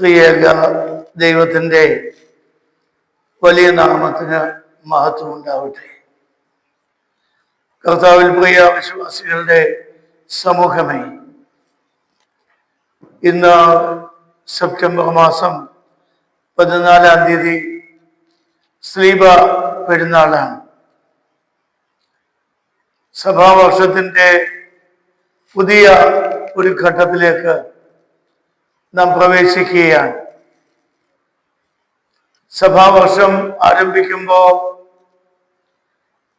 ത്രിയേക ദൈവത്തിന്റെ വലിയ നാമത്തിന് മഹത്വം ഉണ്ടാവട്ടെ കർത്താവിൽ പ്രിയ വിശ്വാസികളുടെ സമൂഹമേ ഇന്ന് സെപ്റ്റംബർ മാസം പതിനാലാം തീയതി ശ്രീബ പെരുന്നാളാണ്. സഭാവർഷത്തിന്റെ പുതിയ ഒരു ഘട്ടത്തിലേക്ക് നാം പ്രവേശിക്കുകയാണ്. സഭാവർഷം ആരംഭിക്കുമ്പോൾ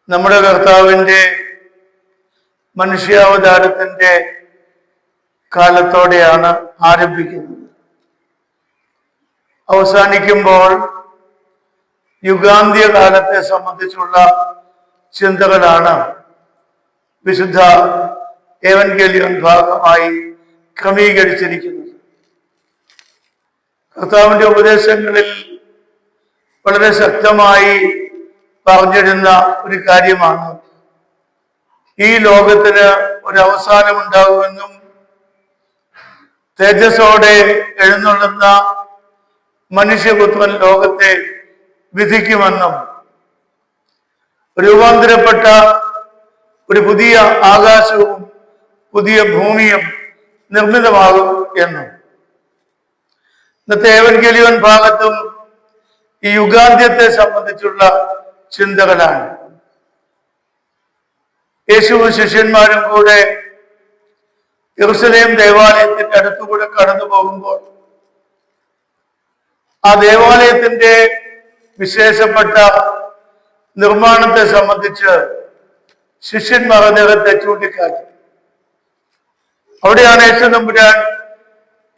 നമ്മുടെ കർത്താവിന്റെ മനുഷ്യാവതാരത്തിന്റെ കാലത്തോടെയാണ് ആരംഭിക്കുന്നത്. അവസാനിക്കുമ്പോൾ യുഗാന്ത്യ കാലത്തെ സംബന്ധിച്ചുള്ള ചിന്തകളാണ് വിശുദ്ധ ഏവൻഗേലിയൻ ഭാഗമായി ക്രമീകരിച്ചിരിക്കുന്നത്. കർത്താവിന്റെ ഉപദേശങ്ങളിൽ വളരെ ശക്തമായി പറഞ്ഞിരുന്ന ഒരു കാര്യമാണ്. ഈ ലോകത്തിന് ഒരു അവസാനം ഉണ്ടാകുമെന്നും തേജസ്സോടെ എഴുന്നള്ളുന്ന മനുഷ്യപുത്രൻ ലോകത്തെ വിധിക്കുമെന്നും രൂപാന്തരപ്പെട്ട ഒരു പുതിയ ആകാശവും പുതിയ ഭൂമിയും നിർമ്മിതമാകും എന്നും. ഇന്നത്തെ ഏവൻഗലിയൻ ഭാഗത്തും ഈ യുഗാന്ത്യത്തെ സംബന്ധിച്ചുള്ള ചിന്തകളാണ്. യേശുവും ശിഷ്യന്മാരും കൂടെ യെറുസലേം ദേവാലയത്തിന്റെ അടുത്തുകൂടെ കടന്നു പോകുമ്പോൾ ആ ദേവാലയത്തിന്റെ വിശേഷപ്പെട്ട നിർമ്മാണത്തെ സംബന്ധിച്ച് ശിഷ്യന്മാർ അദ്ദേഹത്തെ ചൂണ്ടിക്കാട്ടി. അവിടെയാണ് യേശു നമ്പുരാൻ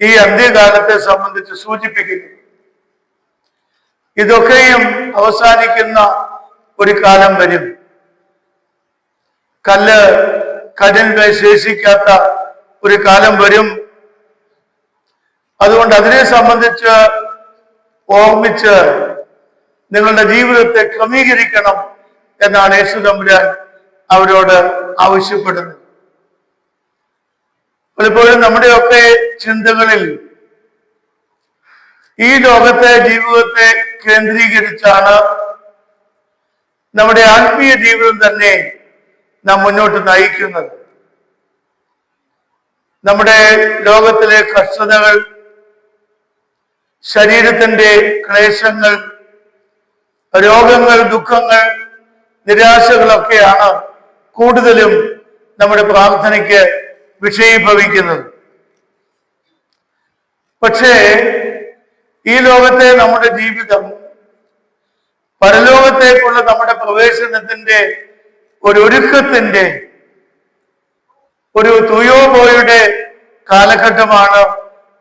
ഈ അന്ത്യകാലത്തെ സംബന്ധിച്ച് സൂചിപ്പിക്കുന്നു. ഇതൊക്കെയും അവസാനിക്കുന്ന ഒരു കാലം വരും കല്ല് കല്ലിന്മേൽ ശേഷിക്കാത്ത ഒരു കാലം വരും. അതുകൊണ്ട് അതിനെ സംബന്ധിച്ച് ഓർമ്മിച്ച് നിങ്ങളുടെ ജീവിതത്തെ ക്രമീകരിക്കണം എന്നാണ് യേശു തമ്പുരാൻ അവരോട് ആവശ്യപ്പെടുന്നത്. പലപ്പോഴും നമ്മുടെയൊക്കെ ചിന്തകളിൽ ഈ ലോകത്തെ ജീവിതത്തെ കേന്ദ്രീകരിച്ചാണ് നമ്മുടെ ആത്മീയ ജീവിതം തന്നെ നാം മുന്നോട്ട് നയിക്കുന്നത്. നമ്മുടെ ലോകത്തിലെ കഷ്ടതകൾ ശരീരത്തിന്റെ ക്ലേശങ്ങൾ രോഗങ്ങൾ ദുഃഖങ്ങൾ നിരാശകളൊക്കെയാണ് കൂടുതലും നമ്മുടെ പ്രാർത്ഥനയ്ക്ക് വിഷയീഭവിക്കുന്നത്. പക്ഷേ ഈ ലോകത്തെ നമ്മുടെ ജീവിതം പരലോകത്തേക്കുള്ള നമ്മുടെ പ്രവേശനത്തിന്റെ ഒരു ഒരുക്കത്തിന്റെ ഒരു തുയോബോയുടെ കാലഘട്ടമാണ്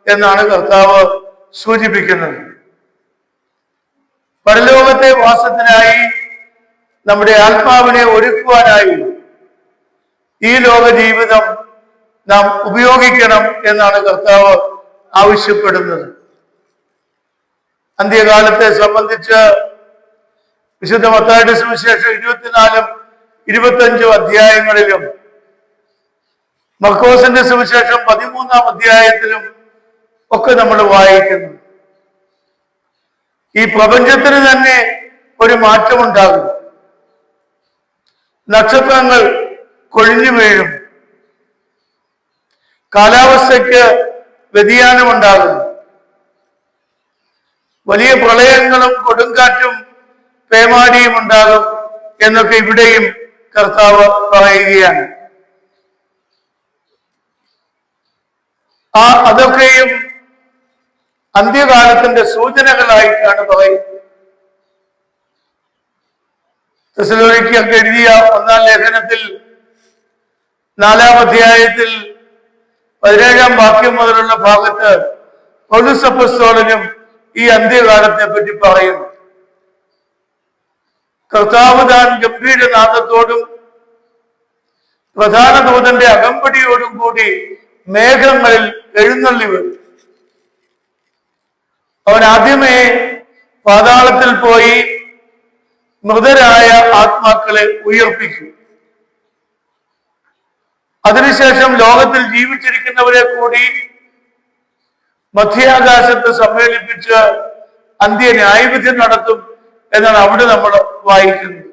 എന്നാണ് കർത്താവ് സൂചിപ്പിക്കുന്നത്. പരലോകത്തെ വാസത്തിനായി നമ്മുടെ ആത്മാവിനെ ഒരുക്കുവാനായി ഈ ലോക ജീവിതം നാം ഉപയോഗിക്കണം എന്നാണ് കർത്താവ് ആവശ്യപ്പെടുന്നത്. അന്ത്യകാലത്തെ സംബന്ധിച്ച് വിശുദ്ധ മത്തായുടെ സുവിശേഷം ഇരുപത്തിനാലും ഇരുപത്തഞ്ചും അധ്യായങ്ങളിലും മക്കോസിന്റെ സുവിശേഷം പതിമൂന്നാം അധ്യായത്തിലും ഒക്കെ നമ്മൾ വായിക്കുന്നു. ഈ പ്രപഞ്ചത്തിന് തന്നെ ഒരു മാറ്റമുണ്ടാകും നക്ഷത്രങ്ങൾ കൊഴിഞ്ഞു വീഴും. കാലാവസ്ഥയ്ക്ക് വ്യതിയാനമുണ്ടാകുന്നു. വലിയ പ്രളയങ്ങളും കൊടുങ്കാറ്റും പേമാരിയും ഉണ്ടാകും എന്നൊക്കെ ഇവിടെയും കർത്താവ് പറയുകയാണ്. ആ അതൊക്കെയും അന്ത്യകാലത്തിന്റെ സൂചനകളായിട്ടാണ് പറയുന്നത്. തെസലോനിക്കൊക്കെ എഴുതിയ ഒന്നാം ലേഖനത്തിൽ നാലാം അധ്യായത്തിൽ പതിനേഴാം വാക്യം മുതലുള്ള ഭാഗത്ത് പൊതുസപ്പസ്തോലനും ഈ അന്ത്യകാലത്തെ പറ്റി പറയുന്നു. കർത്താവ് താൻ ഗംഭീരനാഥത്തോടും പ്രധാന ദൂതന്റെ അകമ്പടിയോടും കൂടി മേഘങ്ങളിൽ എഴുന്നള്ളി വരും അവൻ ആദ്യമേ പാതാളത്തിൽ പോയി മൃതരായ ആത്മാക്കളെ ഉയർപ്പിക്കും. അതിനുശേഷം ലോകത്തിൽ ജീവിച്ചിരിക്കുന്നവരെ കൂടി മധ്യാകാശത്ത് സമ്മേളിപ്പിച്ച് അന്ത്യ ന്യായവിധി നടത്തും എന്നാണ് അവിടെ നമ്മൾ വായിക്കുന്നത്.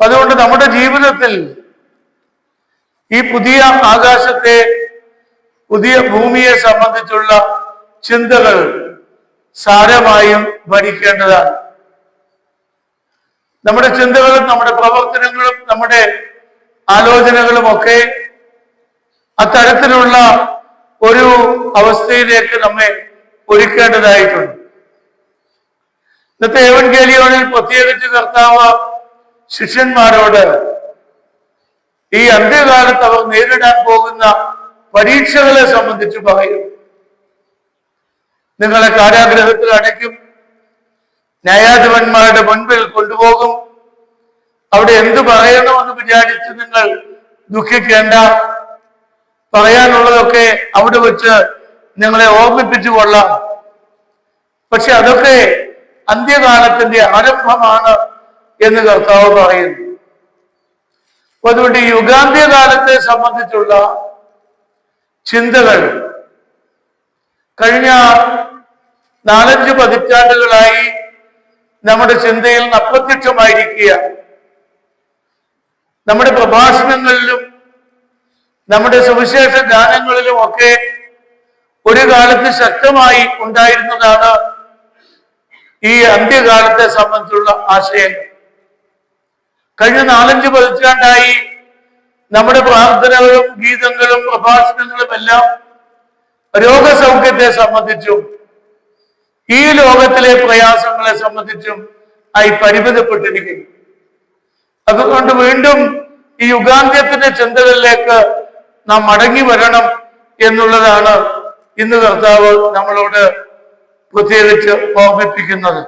അതുകൊണ്ട് നമ്മുടെ ജീവിതത്തിൽ ഈ പുതിയ ആകാശത്തെ പുതിയ ഭൂമിയെ സംബന്ധിച്ചുള്ള ചിന്തകൾ സാരമായും ഭരിക്കേണ്ടതാണ്. നമ്മുടെ ചിന്തകളും നമ്മുടെ പ്രവർത്തനങ്ങളും നമ്മുടെ ആലോചനകളും ഒക്കെ അത്തരത്തിലുള്ള ഒരു അവസ്ഥയിലേക്ക് നമ്മെ ഒരുക്കേണ്ടതായിട്ടുണ്ട്. ഇന്നത്തെ ഏവൻ ഗേലിയോണിൽ പ്രത്യേകിച്ച് കർത്താവ് ശിഷ്യന്മാരോട് ഈ അന്ത്യകാലത്ത് അവർ നേരിടാൻ പോകുന്ന പരീക്ഷകളെ സംബന്ധിച്ച് പറയും. നിങ്ങളെ കാരാഗ്രഹത്തിൽ അടയ്ക്കും. ന്യായാധിപന്മാരുടെ മുൻപിൽ കൊണ്ടുപോകും. അവിടെ എന്ത് പറയണമെന്ന് വിചാരിച്ച് നിങ്ങൾ ദുഃഖിക്കേണ്ട. പറയാനുള്ളതൊക്കെ അവിടെ വെച്ച് നിങ്ങളെ ഓർമ്മിപ്പിച്ചു കൊള്ളാം. പക്ഷെ അതൊക്കെ അന്ത്യകാലത്തിന്റെ ആരംഭമാണ് എന്ന് കർത്താവ് പറയുന്നു. അതുകൊണ്ട് യുഗാന്ത്യകാലത്തെ സംബന്ധിച്ചുള്ള ചിന്തകൾ കഴിഞ്ഞ നാലഞ്ച് പതിറ്റാണ്ടുകളായി നമ്മുടെ ചിന്തയിൽ അപ്രത്യക്ഷമായിരിക്കുക നമ്മുടെ പ്രഭാഷണങ്ങളിലും നമ്മുടെ സുവിശേഷ ഗാനങ്ങളിലും ഒക്കെ ഒരു കാലത്ത് ശക്തമായി ഉണ്ടായിരുന്നതാണ് ഈ അന്ത്യകാലത്തെ സംബന്ധിച്ചുള്ള ആശയങ്ങൾ. കഴിഞ്ഞ നാലഞ്ച് പതിറ്റാണ്ടായി നമ്മുടെ പ്രാർത്ഥനകളും ഗീതങ്ങളും പ്രഭാഷണങ്ങളും എല്ലാം രോഗസൗഖ്യത്തെ സംബന്ധിച്ചും ഈ ലോകത്തിലെ പ്രയാസങ്ങളെ സംബന്ധിച്ചും ആയി പരിമിതപ്പെട്ടിരിക്കുന്നു. അതുകൊണ്ട് വീണ്ടും ഈ യുഗാന്ത്യത്തിന്റെ ചിന്തകളിലേക്ക് നാം മടങ്ങി വരണം എന്നുള്ളതാണ് ഇന്ന് കർത്താവ് നമ്മളോട് പ്രത്യേകിച്ച് ഓർമ്മിപ്പിക്കുന്നത്.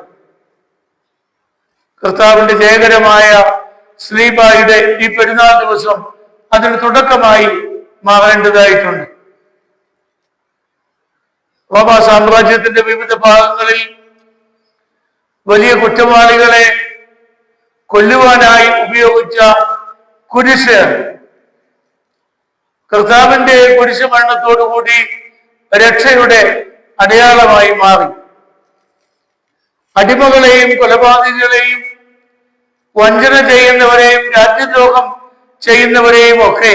കർത്താവിന്റെ ജയകരമായ ശ്രീബായിയുടെ ഈ പെരുന്നാൾ ദിവസം അതിന് തുടക്കമായി മാറേണ്ടതായിട്ടുണ്ട്. റോമ സാമ്രാജ്യത്തിന്റെ വിവിധ ഭാഗങ്ങളിൽ വലിയ കുറ്റവാളികളെ കൊല്ലുവാനായി ഉപയോഗിച്ച കുരിശ്. കർത്താവിന്റെ കുരിശ് മരണത്തോടുകൂടി രക്ഷയുടെ അടയാളമായി മാറി. അടിമകളെയും കൊലപാതകളെയും വഞ്ചന ചെയ്യുന്നവരെയും രാജ്യദ്രോഹം ചെയ്യുന്നവരെയും ഒക്കെ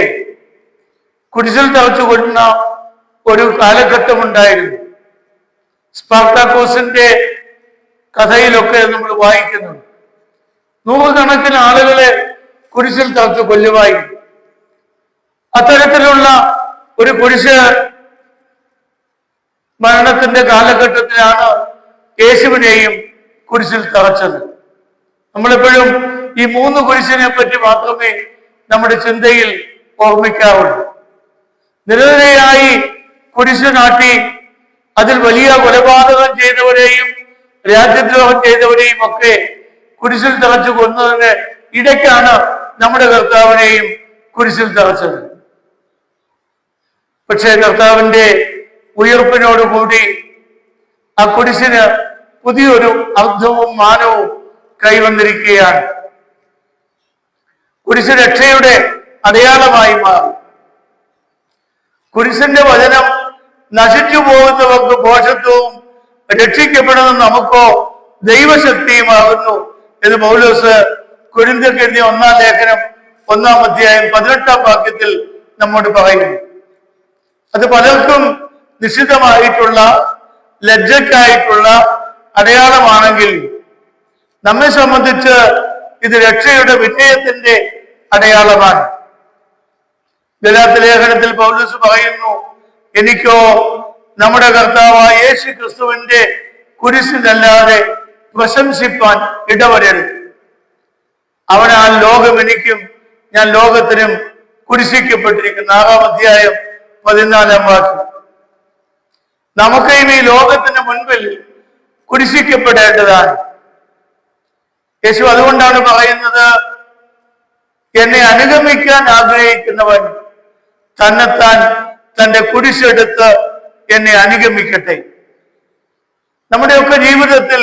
കുരിശിൽ തളച്ചു കൊല്ലുന്ന ഒരു കാലഘട്ടം ഉണ്ടായിരുന്നു സ്പാർട്ടാക്കോസിന്റെ കഥയിലൊക്കെ നമ്മൾ വായിക്കുന്നുണ്ട്. നൂറുകണക്കിന് ആളുകളെ കുരിശിൽ തറച്ച് കൊല്ലുമായി അത്തരത്തിലുള്ള ഒരു കുരിശ് മരണത്തിന്റെ കാലഘട്ടത്തിലാണ് യേശുവിനെയും കുരിശിൽ തറച്ചത് നമ്മളെപ്പോഴും ഈ മൂന്ന് കുരിശിനെ പറ്റി മാത്രമേ നമ്മുടെ ചിന്തയിൽ ഓർമ്മിക്കാറുള്ളൂ. നിരനിരയായി കുരിശ് നാട്ടി അതിൽ വലിയ കൊലപാതകം ചെയ്തവരെയും രാജ്യദ്രോഹം ചെയ്തവരെയും ഒക്കെ കുരിശിൽ തറച്ചു കൊന്നതിന് ഇടയ്ക്കാണ് നമ്മുടെ കർത്താവിനെയും കുരിശിൽ തറച്ചത് പക്ഷേ കർത്താവിന്റെ ഉയർപ്പിനോടുകൂടി ആ കുരിശിന് പുതിയൊരു അർത്ഥവും മാനവും കൈവന്നിരിക്കുകയാണ്. കുരിശ് രക്ഷയുടെ അടയാളമായി മാറി. കുരിശിന്റെ വചനം നശിച്ചു പോകുന്നവർക്ക് പോഷത്വവും രക്ഷിക്കപ്പെടുന്ന നമുക്കോ ദൈവശക്തിയുമാകുന്നു. എന്ന് പൗലോസ് കുരിന്തിക്കെഴുതിയ ഒന്നാം ലേഖനം ഒന്നാം അധ്യായം പതിനെട്ടാം വാക്യത്തിൽ നമ്മോട് പറയുന്നു. അത് പലർക്കും നിശ്ചിതമായിട്ടുള്ള ലജ്ജയ്ക്കായിട്ടുള്ള അടയാളമാണെങ്കിൽ നമ്മെ സംബന്ധിച്ച് ഇത് രക്ഷയുടെ വിജയത്തിന്റെ അടയാളമാണ്. ഗലാത്ത ലേഖനത്തിൽ പൗലോസ് പറയുന്നു എനിക്കോ നമ്മുടെ കർത്താവായ യേശു ക്രിസ്തുവിന്റെ കുരിശിനല്ലാതെ പ്രശംസിപ്പാൻ ഇടവരരുത്. അവനാൽ ലോകം എനിക്കും ഞാൻ ലോകത്തിനും കുരിശിക്കപ്പെട്ടിരിക്കുന്ന ആറാം അധ്യായം പതിനാലാം വാക്യം. നമുക്കും ഈ ലോകത്തിന് മുൻപിൽ കുരിശിക്കപ്പെടേണ്ടതാണ് യേശു അതുകൊണ്ടാണ് പറയുന്നത് എന്നെ അനുഗമിക്കാൻ ആഗ്രഹിക്കുന്നവൻ തന്നെത്താൻ തന്റെ കുരിശെടുത്ത് എന്നെ അനുഗമിക്കട്ടെ. നമ്മുടെയൊക്കെ ജീവിതത്തിൽ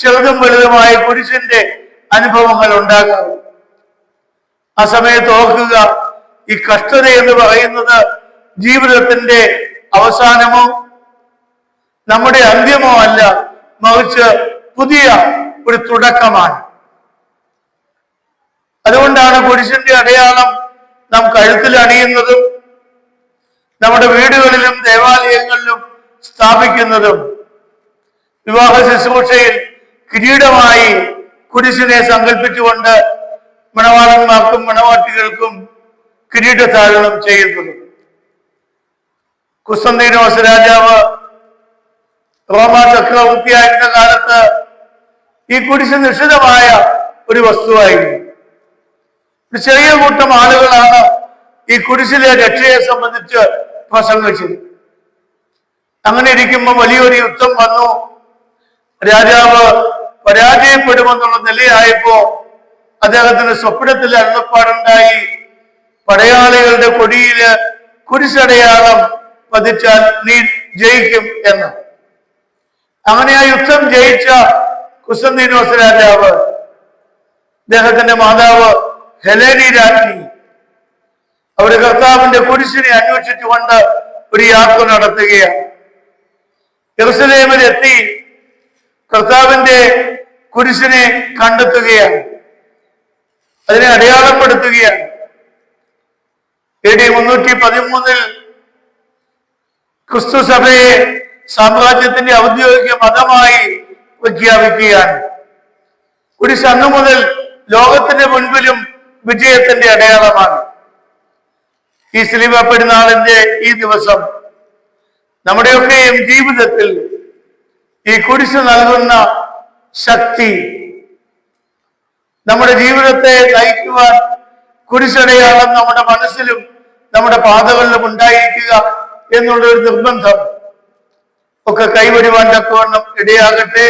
ചെറുതും വലുതുമായ കുരിശിന്റെ അനുഭവങ്ങൾ ഉണ്ടാകാം. ആ സമയത്ത് ഓർക്കുക ഈ കഷ്ടത എന്ന് പറയുന്നത് ജീവിതത്തിന്റെ അവസാനമോ നമ്മുടെ അന്ത്യമോ അല്ല മറിച്ച് പുതിയ ഒരു തുടക്കമാണ്. അതുകൊണ്ടാണ് പുരുഷന്റെ അടയാളം നാം കഴുത്തിൽ അണിയുന്നതും നമ്മുടെ വീടുകളിലും ദേവാലയങ്ങളിലും സ്ഥാപിക്കുന്നതും. വിവാഹ ശുശ്രൂഷയിൽ കിരീടമായി കുരിശിനെ സങ്കല്പിച്ചുകൊണ്ട് മണവാളന്മാർക്കും മണവാട്ടികൾക്കും കിരീടധാരണം ചെയ്യുന്നത്. കുസ്തന്തീനോസ് രാജാവ് റോമ ചക്രവർത്തിയായിരുന്ന കാലത്ത് ഈ കുരിശ് നിശ്ചിതമായ ഒരു വസ്തുവായിരുന്നു. ഒരു ചെറിയ കൂട്ടം ആളുകളാണ് ഈ കുരിശിലെ രക്ഷയെ സംബന്ധിച്ച് പ്രസംഗിച്ചത് അങ്ങനെ ഇരിക്കുമ്പോൾ വലിയൊരു യുദ്ധം വന്നു. രാജാവ് പരാജയപ്പെടുമെന്നുള്ള നിലയായപ്പോ അദ്ദേഹത്തിന്റെ സ്വപ്നത്തിൽ അരുളപ്പാടുണ്ടായി. പടയാളികളുടെ കൊടിയിൽ കുരിശടയാളം പതിച്ചാൽ നീ ജയിക്കും എന്ന്. അങ്ങനെ ആ യുദ്ധം ജയിച്ച കുസന്തീനോസ് രാജാവ് അദ്ദേഹത്തിന്റെ മാതാവ് ഹെലേനി രാജ്ഞി അവർ കർത്താവിന്റെ കുരിശിനെ അന്വേഷിച്ചുകൊണ്ട് ഒരു യാത്ര നടത്തുകയാണ്. യെറുസലേമിൽ എത്തി കർത്താവിന്റെ കുരിശിനെ കണ്ടെത്തുകയാണ്. അതിനെ അടയാളപ്പെടുത്തുകയാണ്. എ ഡി മുന്നൂറ്റി പതിമൂന്നിൽ ക്രിസ്തു സഭയെ സാമ്രാജ്യത്തിന്റെ ഔദ്യോഗിക മതമായി പ്രഖ്യാപിക്കുകയാണ്. കുരിശ് അന്നു മുതൽ ലോകത്തിന്റെ മുൻപിലും വിജയത്തിന്റെ അടയാളമാണ്. ഈ സ്ലീവ പെരുന്നാളിന്റെ ഈ ദിവസം നമ്മുടെയൊക്കെയും ജീവിതത്തിൽ ഈ കുരിശ് നൽകുന്ന ശക്തി നമ്മുടെ ജീവിതത്തെ നയിക്കുവാൻ കുരിശടയാളം നമ്മുടെ മനസ്സിലും നമ്മുടെ പാതകളിലും ഉണ്ടായിരിക്കുക എന്നുള്ള ഒരു നിർബന്ധം. ഒക്കെ കൈവരുവാൻ തക്കവണ്ണം ഇടയാകട്ടെ.